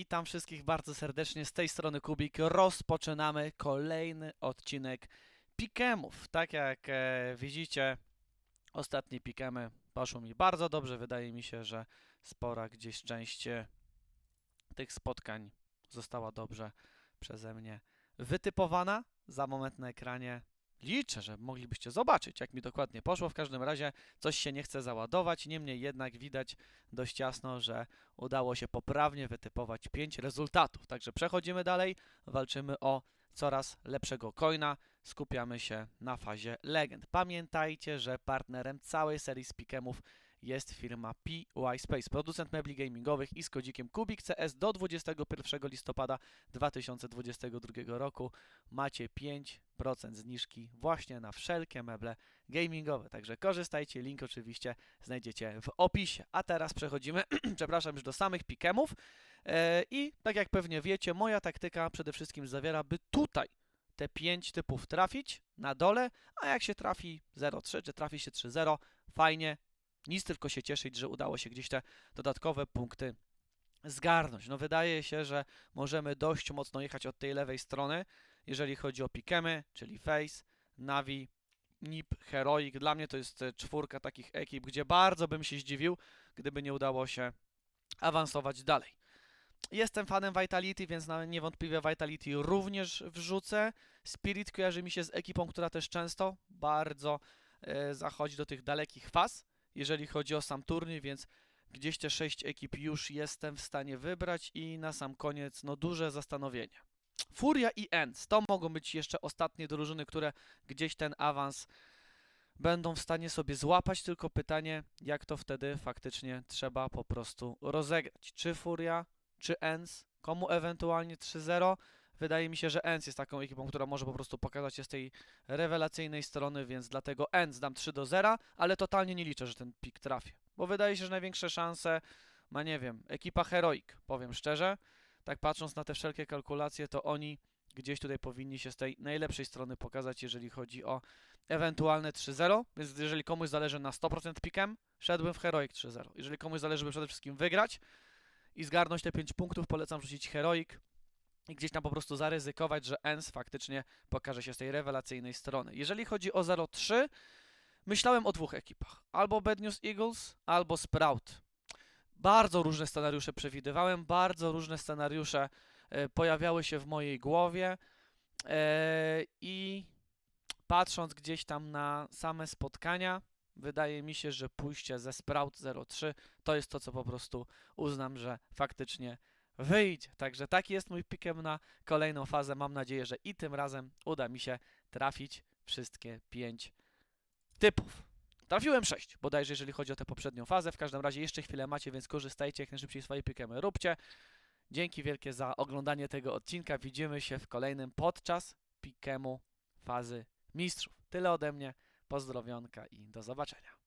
Witam wszystkich bardzo serdecznie z tej strony Kubik. Rozpoczynamy kolejny odcinek Pikemów. Tak jak e, widzicie, ostatnie Pikemy poszło mi bardzo dobrze. Wydaje mi się, że spora gdzieś część e, tych spotkań została dobrze przeze mnie wytypowana. Za moment na ekranie liczę, że moglibyście zobaczyć, jak mi dokładnie poszło. W każdym razie coś się nie chce załadować. Niemniej jednak widać dość jasno, że udało się poprawnie wytypować 5 rezultatów. Także przechodzimy dalej, walczymy o coraz lepszego coina, skupiamy się na fazie legend. Pamiętajcie, że partnerem całej serii Spikemów jest firma PY Space, producent mebli gamingowych i z kodzikiem Kubik CS do 21 listopada 2022 roku macie 5% zniżki właśnie na wszelkie meble gamingowe. Także korzystajcie, link oczywiście znajdziecie w opisie. A teraz przechodzimy, przepraszam, już do samych pikemów. E, I tak jak pewnie wiecie, moja taktyka przede wszystkim zawiera, by tutaj te 5 typów trafić na dole, a jak się trafi 0,3 czy trafi się 3,0, fajnie, nic tylko się cieszyć, że udało się gdzieś te dodatkowe punkty zgarnąć. No wydaje się, że możemy dość mocno jechać od tej lewej strony, jeżeli chodzi o pikemy, czyli Face, Navi, NIP, Heroic. Dla mnie to jest e, czwórka takich ekip, gdzie bardzo bym się zdziwił, gdyby nie udało się awansować dalej. Jestem fanem Vitality, więc niewątpliwie Vitality również wrzucę. Spirit kojarzy mi się z ekipą, która też często bardzo e, zachodzi do tych dalekich faz, jeżeli chodzi o sam turniej, więc gdzieś te sześć ekip już jestem w stanie wybrać i na sam koniec no duże zastanowienie. Furia i Ends to mogą być jeszcze ostatnie drużyny, które gdzieś ten awans będą w stanie sobie złapać, tylko pytanie, jak to wtedy faktycznie trzeba po prostu rozegrać. Czy Furia, czy Ends, komu ewentualnie 3-0. Wydaje mi się, że Ends jest taką ekipą, która może po prostu pokazać się z tej rewelacyjnej strony, więc dlatego Ends dam 3 do 0, ale totalnie nie liczę, że ten pik trafię. Bo wydaje się, że największe szanse ma, nie wiem, ekipa Heroic, powiem szczerze. Tak patrząc na te wszelkie kalkulacje, to oni gdzieś tutaj powinni się z tej najlepszej strony pokazać, jeżeli chodzi o ewentualne 3-0, więc jeżeli komuś zależy na 100% pikiem, szedłbym w Heroic 3-0. Jeżeli komuś zależy, by przede wszystkim wygrać i zgarnąć te 5 punktów, polecam rzucić Heroic i gdzieś tam po prostu zaryzykować, że ENS faktycznie pokaże się z tej rewelacyjnej strony. Jeżeli chodzi o 0-3, myślałem o dwóch ekipach. Albo Bad News Eagles, albo Sprout. Bardzo różne scenariusze przewidywałem, bardzo różne scenariusze e, pojawiały się w mojej głowie e, i patrząc gdzieś tam na same spotkania, wydaje mi się, że pójście ze Sprout 03 to jest to, co po prostu uznam, że faktycznie wyjdzie. Także taki jest mój pikiem na kolejną fazę. Mam nadzieję, że i tym razem uda mi się trafić wszystkie pięć typów. Trafiłem 6, bodajże jeżeli chodzi o tę poprzednią fazę. W każdym razie jeszcze chwilę macie, więc korzystajcie jak najszybciej swoje pikemy róbcie. Dzięki wielkie za oglądanie tego odcinka. Widzimy się w kolejnym podczas pikemu fazy mistrzów. Tyle ode mnie. Pozdrowionka i do zobaczenia.